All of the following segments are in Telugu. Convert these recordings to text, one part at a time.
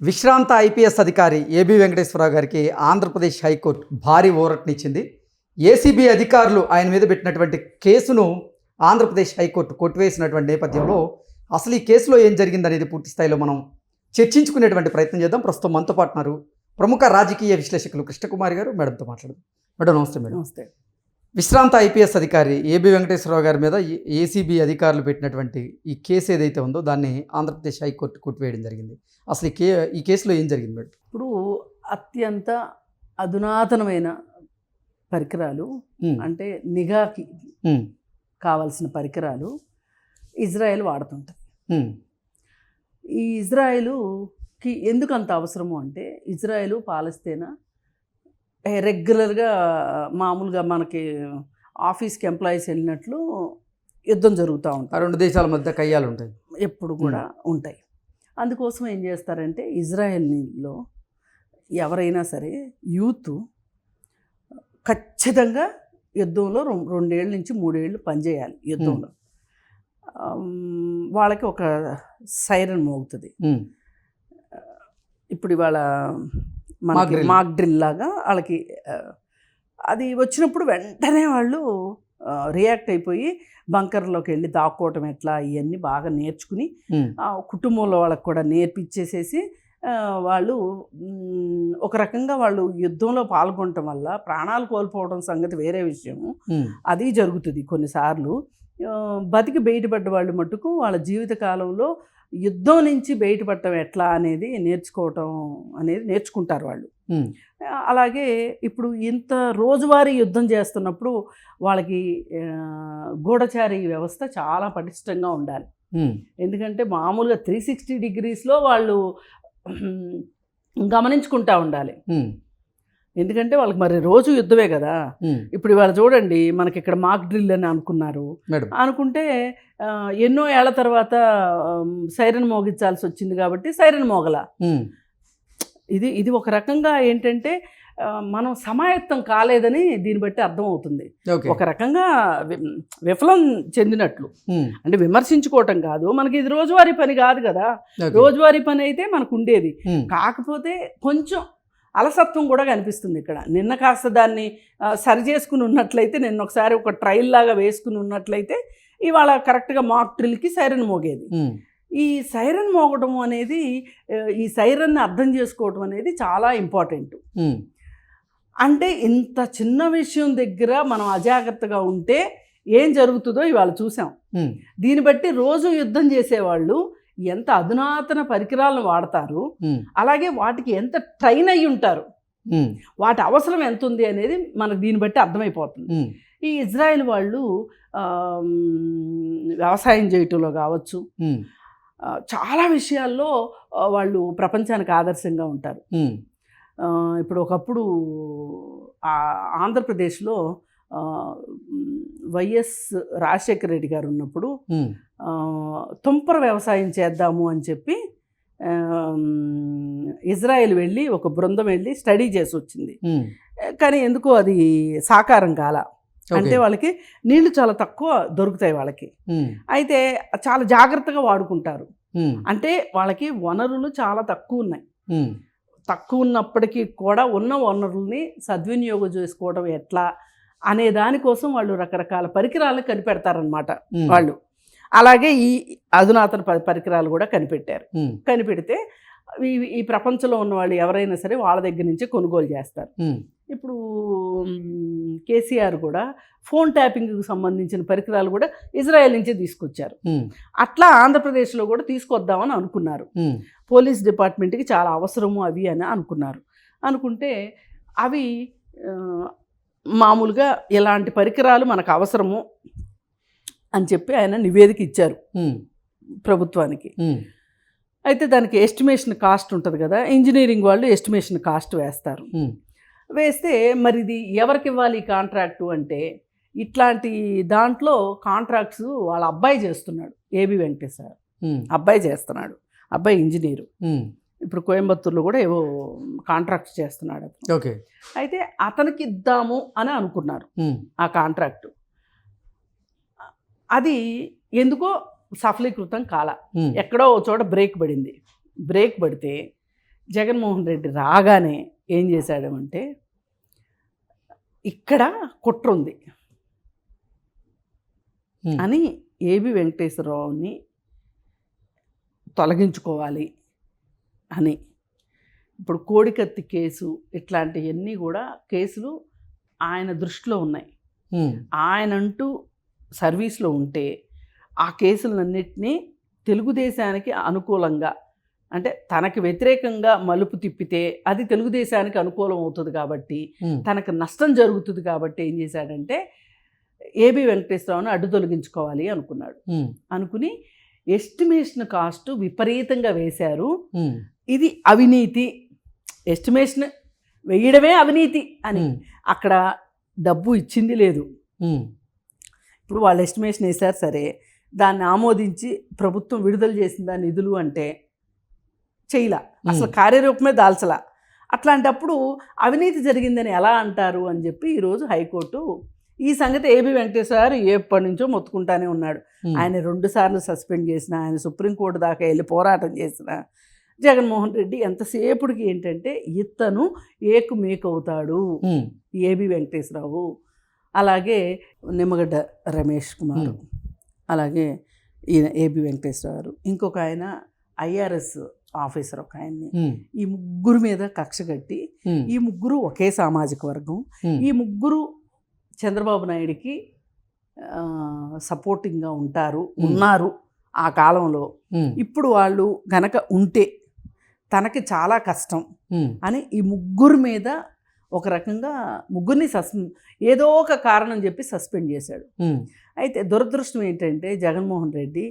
విశ్రాంత ఐపీఎస్ అధికారి ఏబి వెంకటేశ్వరరావు గారికి ఆంధ్రప్రదేశ్ హైకోర్టు భారీ ఓరట్నిచ్చింది ఏసీబీ అధికారులు ఆయన మీద పెట్టినటువంటి కేసును ఆంధ్రప్రదేశ్ హైకోర్టు కొట్టివేసినటువంటి నేపథ్యంలో అసలు ఈ కేసులో ఏం జరిగిందనేది పూర్తి స్థాయిలో మనం చర్చించుకునేటువంటి ప్రయత్నం చేద్దాం. ప్రస్తుతం మనతో పాటున్నారు ప్రముఖ రాజకీయ విశ్లేషకులు కృష్ణకుమారి గారు. మేడంతో మాట్లాడదాం. మేడం నమస్తే మేడం. నమస్తే. విశ్రాంత ఐపీఎస్ అధికారి ఏబి వెంకటేశ్వరరావు గారి మీద ఏసీబీ అధికారులు పెట్టినటువంటి ఈ కేసు ఏదైతే ఉందో దాన్ని ఆంధ్రప్రదేశ్ హైకోర్టు కొట్టివేయడం జరిగింది. అసలు ఈ కే ఈ కేసులో ఏం జరిగింది మేడం? ఇప్పుడు అత్యంత అధునాతనమైన పరికరాలు అంటే నిఘాకి కావాల్సిన పరికరాలు ఇజ్రాయెల్ వాడుతుంటుంది. ఈ ఇజ్రాయెలుకి ఎందుకు అంత అవసరము అంటే ఇజ్రాయెల్ పాలస్తీనా రెగ్యులర్గా మామూలుగా మనకి ఆఫీస్కి ఎంప్లాయీస్ వెళ్ళినట్లు యుద్ధం జరుగుతూ ఉంటుంది రెండు దేశాల మధ్య కయ్యాలు ఉంటాయి. ఎప్పుడు కూడా ఉంటాయి. అందుకోసం ఏం చేస్తారంటే ఇజ్రాయెల్లో ఎవరైనా సరే యూత్ ఖచ్చితంగా యుద్ధంలో రెండేళ్ళ నుంచి మూడేళ్ళు పనిచేయాలి యుద్ధంలో. వాళ్ళకి ఒక సైరన్ మోగుతుంది. ఇప్పుడు ఇవాళ మనకి. Mock drill. లాగా వాళ్ళకి అది వచ్చినప్పుడు వెంటనే వాళ్ళు రియాక్ట్ అయిపోయి బంకర్లోకి వెళ్ళి దాక్కోవటం ఎట్లా ఇవన్నీ బాగా నేర్చుకుని కుటుంబంలో వాళ్ళకి కూడా నేర్పించేసేసి వాళ్ళు ఒక రకంగా వాళ్ళు యుద్ధంలో పాల్గొనటం వల్ల ప్రాణాలు కోల్పోవడం సంగతి వేరే విషయం ఉమ్, అది జరుగుతుంది కొన్నిసార్లు. బతికి బయటపడ్డ వాళ్ళు మట్టుకు వాళ్ళ జీవిత కాలంలో యుద్ధం నుంచి బయటపడటం ఎట్లా అనేది నేర్చుకోవటం అనేది నేర్చుకుంటారు వాళ్ళు. అలాగే ఇప్పుడు ఇంత రోజువారీ యుద్ధం చేస్తున్నప్పుడు వాళ్ళకి గూఢచారి వ్యవస్థ చాలా పటిష్టంగా ఉండాలి. ఎందుకంటే మామూలుగా త్రీ సిక్స్టీ డిగ్రీస్లో వాళ్ళు గమనించుకుంటా ఉండాలి. ఎందుకంటే వాళ్ళకి మరి రోజు యుద్ధమే కదా. ఇప్పుడు ఇవాళ చూడండి మనకి ఇక్కడ మాక్ డ్రిల్ అని అనుకున్నారు. అనుకుంటే ఎన్నో ఏళ్ళ తర్వాత సైరన్ మోగించాల్సి వచ్చింది కాబట్టి సైరన్ మోగల. ఇది ఇది ఒక రకంగా ఏంటంటే మనం సమాయత్తం కాలేదని దీన్ని బట్టి అర్థమవుతుంది. ఒక రకంగా విఫలం చెందినట్లు. అంటే విమర్శించుకోవటం కాదు. మనకి ఇది రోజువారీ పని కాదు కదా. రోజువారీ పని అయితే మనకు ఉండేది. కాకపోతే కొంచెం అలసత్వం కూడా కనిపిస్తుంది ఇక్కడ. నిన్న కాస్త దాన్ని సరి చేసుకుని ఉన్నట్లయితే నిన్న ఒకసారి ఒక ట్రైల్ లాగా వేసుకుని ఉన్నట్లయితే ఇవాళ కరెక్ట్గా మాక్ డ్రిల్కి సైరన్ మోగేది. ఈ సైరన్ మోగడం అనేది ఈ సైరన్ని అర్థం చేసుకోవడం అనేది చాలా ఇంపార్టెంట్. అంటే ఇంత చిన్న విషయం దగ్గర మనం అజాగ్రత్తగా ఉంటే ఏం జరుగుతుందో ఇవాళ చూసాం. దీన్ని బట్టి రోజు యుద్ధం చేసేవాళ్ళు ఎంత అధునాతన పరికరాలను వాడతారు అలాగే వాటికి ఎంత ట్రైన్ అయి ఉంటారు వాటి అవసరం ఎంత ఉంది అనేది మనకు దీన్ని బట్టి అర్థమైపోతుంది. ఈ ఇజ్రాయెల్ వాళ్ళు వ్యవసాయం చేయటంలో కావచ్చు చాలా విషయాల్లో వాళ్ళు ప్రపంచానికి ఆదర్శంగా ఉంటారు. ఇప్పుడు ఒకప్పుడు ఆంధ్రప్రదేశ్లో వైఎస్ రాజశేఖర రెడ్డి గారు ఉన్నప్పుడు తుంపర వ్యవసాయం చేద్దాము అని చెప్పి ఇజ్రాయెల్ వెళ్ళి ఒక బృందం వెళ్ళి స్టడీ చేసి వచ్చింది. కానీ ఎందుకో అది సాకారం కాల. అంటే వాళ్ళకి నీళ్ళు చాలా తక్కువ దొరుకుతాయి వాళ్ళకి. అయితే చాలా జాగ్రత్తగా వాడుకుంటారు. అంటే వాళ్ళకి వనరులు చాలా తక్కువ ఉన్నాయి. తక్కువ ఉన్నప్పటికీ కూడా ఉన్న వనరుల్ని సద్వినియోగం చేసుకోవడం ఎట్లా? అనే దానికోసం వాళ్ళు రకరకాల పరికరాలను కనిపెడతారనమాట వాళ్ళు. అలాగే ఈ అధునాతన పరికరాలు కూడా కనిపెట్టారు. కనిపెడితే ఈ ఈ ప్రపంచంలో ఉన్న వాళ్ళు ఎవరైనా సరే వాళ్ళ దగ్గర నుంచే కొనుగోలు చేస్తారు. ఇప్పుడు కేసీఆర్ కూడా ఫోన్ ట్యాపింగ్కి సంబంధించిన పరికరాలు కూడా ఇజ్రాయెల్ నుంచే తీసుకొచ్చారు. అట్లా ఆంధ్రప్రదేశ్లో కూడా తీసుకొద్దామని అనుకున్నారు. పోలీస్ డిపార్ట్మెంట్కి చాలా అవసరము అవి అని అనుకున్నారు. అనుకుంటే అవి మామూలుగా ఇలాంటి పరికరాలు మనకు అవసరము అని చెప్పి ఆయన నివేదిక ఇచ్చారు ప్రభుత్వానికి. అయితే దానికి ఎస్టిమేషన్ కాస్ట్ ఉంటుంది కదా ఇంజనీరింగ్ వాళ్ళు ఎస్టిమేషన్ కాస్ట్ వేస్తారు. వేస్తే మరి ఇది ఎవరికి ఇవ్వాలి ఈ కాంట్రాక్టు అంటే ఇట్లాంటి దాంట్లో కాంట్రాక్ట్స్ వాళ్ళ అబ్బాయి చేస్తున్నాడు ఏబి వెంకటేశ్వర. అబ్బాయి చేస్తున్నాడు అబ్బాయి ఇంజనీరు ఇప్పుడు కోయంబత్తూరులో కూడా ఏవో కాంట్రాక్ట్ చేస్తున్నాడు. ఓకే. అయితే అతనికి ఇద్దాము అని అనుకున్నారు ఆ కాంట్రాక్టు. అది ఎందుకో సఫలీకృతం కాల. ఎక్కడో చోట బ్రేక్ పడింది. బ్రేక్ పడితే జగన్మోహన్ రెడ్డి రాగానే ఏం చేశాడు అంటే ఇక్కడ కుట్ర ఉంది. అని ఏబి వెంకటేశ్వరరావుని తొలగించుకోవాలి. అని. ఇప్పుడు కోడికత్తి కేసు ఇట్లాంటివన్నీ కూడా కేసులు ఆయన దృష్టిలో ఉన్నాయి. ఉమ్, ఆయనంటూ సర్వీస్లో ఉంటే ఆ కేసులన్నింటినీ తెలుగుదేశానికి అనుకూలంగా అంటే తనకి వ్యతిరేకంగా మలుపు తిప్పితే అది తెలుగుదేశానికి అనుకూలం అవుతుంది కాబట్టి తనకు నష్టం జరుగుతుంది కాబట్టి ఏం చేశాడంటే ఏబి వెంకటేశ్వరరావుని అడ్డు తొలగించుకోవాలి అనుకున్నాడు. అనుకుని ఎస్టిమేషన్ కాస్ట్ విపరీతంగా వేశారు. ఇది అవినీతి. ఎస్టిమేషన్ వేయడమే అవినీతి అని. అక్కడ డబ్బు ఇచ్చింది లేదు. ఇప్పుడు వాళ్ళు ఎస్టిమేషన్ వేశారు సరే. దాన్ని ఆమోదించి ప్రభుత్వం విడుదల చేసిందా నిధులు అంటే చేయలా. అసలు. కార్యరూపమే దాల్చలా. అట్లాంటప్పుడు అవినీతి జరిగిందని ఎలా అంటారు అని చెప్పి ఈరోజు హైకోర్టు ఈ సంగతి ఏబి వెంకటేశ్వర గారు ఎప్పటి నుంచో మొత్తుకుంటానే ఉన్నాడు. ఆయన రెండు సార్లు సస్పెండ్ చేసిన ఆయన సుప్రీంకోర్టు దాకా వెళ్ళి పోరాటం చేసిన జగన్మోహన్ రెడ్డి ఎంతసేపుడికి ఏంటంటే ఇతను ఏకు మేకవుతాడు ఏబి వెంకటేశ్వరరావు అలాగే నిమ్మగడ్డ రమేష్ కుమార్. అలాగే ఈయన ఏబి వెంకటేశ్వర గారు ఇంకొక ఆయన ఐఆర్ఎస్ ఆఫీసర్ ఒక ఆయన్ని. ఈ ముగ్గురు మీద కక్ష కట్టి ఈ ముగ్గురు ఒకే సామాజిక వర్గం. ఈ ముగ్గురు చంద్రబాబు నాయుడికి సపోర్టింగ్గా ఉంటారు. ఉన్నారు ఆ కాలంలో. ఇప్పుడు వాళ్ళు గనక ఉంటే తనకి చాలా కష్టం అని ఈ ముగ్గురు మీద ఒక రకంగా ముగ్గురిని సస్ ఏదో ఒక కారణం చెప్పి సస్పెండ్ చేశాడు. అయితే దురదృష్టం ఏంటంటే జగన్మోహన్ రెడ్డి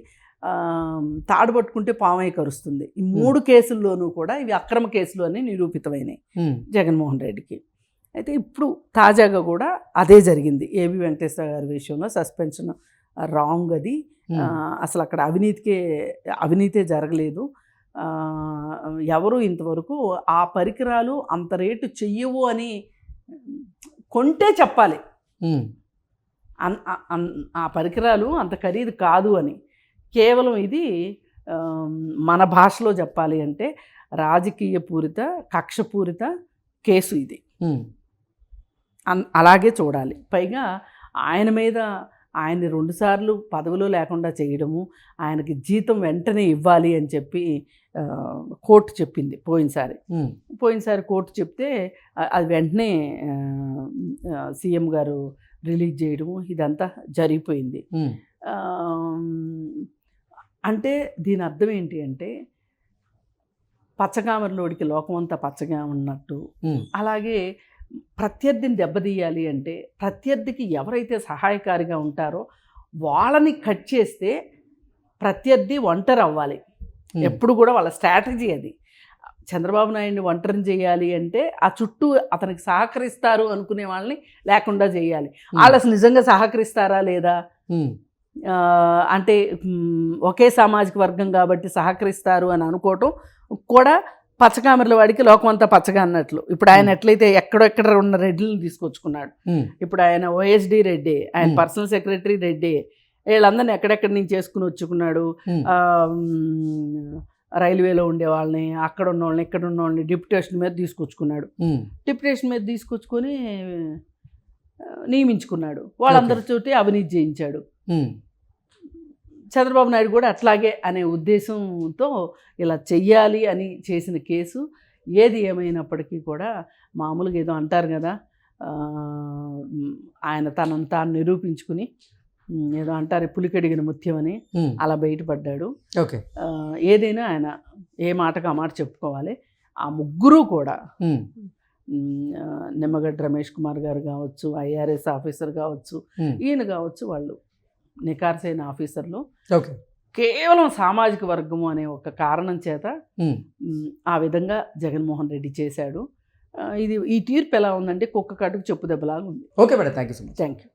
తాడు పట్టుకుంటే పామై కరుస్తుంది. ఈ మూడు కేసుల్లోనూ కూడా ఇవి అక్రమ కేసులు అని నిరూపితమైనాయి ఉమ్, జగన్మోహన్ రెడ్డికి. అయితే ఇప్పుడు తాజాగా కూడా అదే జరిగింది. ఏబి వెంకటేశ్వర గారి విషయంలో సస్పెన్షన్ రాంగ్ అది. అసలు అక్కడ అవినీతికే అవినీతే జరగలేదు. ఎవరు ఇంతవరకు ఆ పరికరాలు అంత రేటు చెయ్యవు అని కొంటే చెప్పాలి. ఆ పరికరాలు అంత ఖరీదు కాదు అని. కేవలం ఇది మన భాషలో చెప్పాలి అంటే రాజకీయ పూరిత కక్షపూరిత కేసు ఇది. అలాగే చూడాలి. పైగా ఆయన మీద ఆయన్ని రెండుసార్లు పదవిలో లేకుండా చేయడము ఆయనకి జీతం వెంటనే ఇవ్వాలి అని చెప్పి కోర్టు చెప్పింది పోయినసారి. పోయినసారి కోర్టు చెప్తే అది వెంటనే సీఎం గారు రిలీజ్ చేయడము ఇదంతా జరిగిపోయింది. అంటే దీని అర్థం ఏంటి అంటే పచ్చగామరలోడికి లోకమంతా పచ్చగా ఉన్నట్టు అలాగే ప్రత్యర్థిని దెబ్బతీయాలి అంటే ప్రత్యర్థికి ఎవరైతే సహాయకారిగా ఉంటారో వాళ్ళని కట్ చేస్తే ప్రత్యర్థి ఒంటరి అవ్వాలి. ఎప్పుడు కూడా వాళ్ళ స్ట్రాటజీ అది. చంద్రబాబు నాయుడిని ఒంటరిని చేయాలి అంటే ఆ చుట్టూ అతనికి సహకరిస్తారు అనుకునే వాళ్ళని లేకుండా చేయాలి. వాళ్ళు అసలు నిజంగా సహకరిస్తారా లేదా? అంటే ఒకే సామాజిక వర్గం కాబట్టి సహకరిస్తారు అని అనుకోవటం కూడా పచ్చకామెరల వాడికి లోకమంతా పచ్చగా అన్నట్లు. ఇప్పుడు ఆయన. ఎట్లయితే ఎక్కడెక్కడ ఉన్న రెడ్లను తీసుకొచ్చుకున్నాడు. ఇప్పుడు ఆయన ఓఎస్డి రెడ్డి ఆయన. పర్సనల్ సెక్రటరీ రెడ్డి వీళ్ళందరినీ ఎక్కడెక్కడి నుంచి చేసుకుని వచ్చుకున్నాడు. రైల్వేలో ఉండే వాళ్ళని అక్కడ ఉన్న వాళ్ళని ఇక్కడ ఉన్న వాళ్ళని డిప్యుటేషన్ మీద తీసుకొచ్చుకున్నాడు. డిప్యుటేషన్ మీద తీసుకొచ్చుకొని నియమించుకున్నాడు. వాళ్ళందరి చోటి అవినీతి చేయించాడు. చంద్రబాబు నాయుడు కూడా అట్లాగే అనే ఉద్దేశంతో ఇలా చెయ్యాలి అని చేసిన కేసు ఏది ఏమైనప్పటికీ కూడా మామూలుగా ఏదో అంటారు కదా ఆయన తనను తాను నిరూపించుకుని ఏదో అంటారు పులికడిగిన ముత్యం అని అలా బయటపడ్డాడు. ఓకే. ఏదైనా ఆయన ఏ మాటకు ఆ మాట చెప్పుకోవాలి. ఆ ముగ్గురు కూడా నిమ్మగడ్డ రమేష్ కుమార్ గారు కావచ్చు ఐఆర్ఎస్ ఆఫీసర్ కావచ్చు ఈయన కావచ్చు వాళ్ళు నికార్సైన ఆఫీసర్లు. ఓకే. కేవలం సామాజిక వర్గము అనే ఒక కారణం చేత ఆ విధంగా జగన్మోహన్ రెడ్డి చేశాడు. ఇది ఈ తీర్పు ఎలా ఉందంటే కుక్క కట్టుకు చెప్పు దెబ్బలాగా ఉంది. Okay madam. Thank you so much. Thank you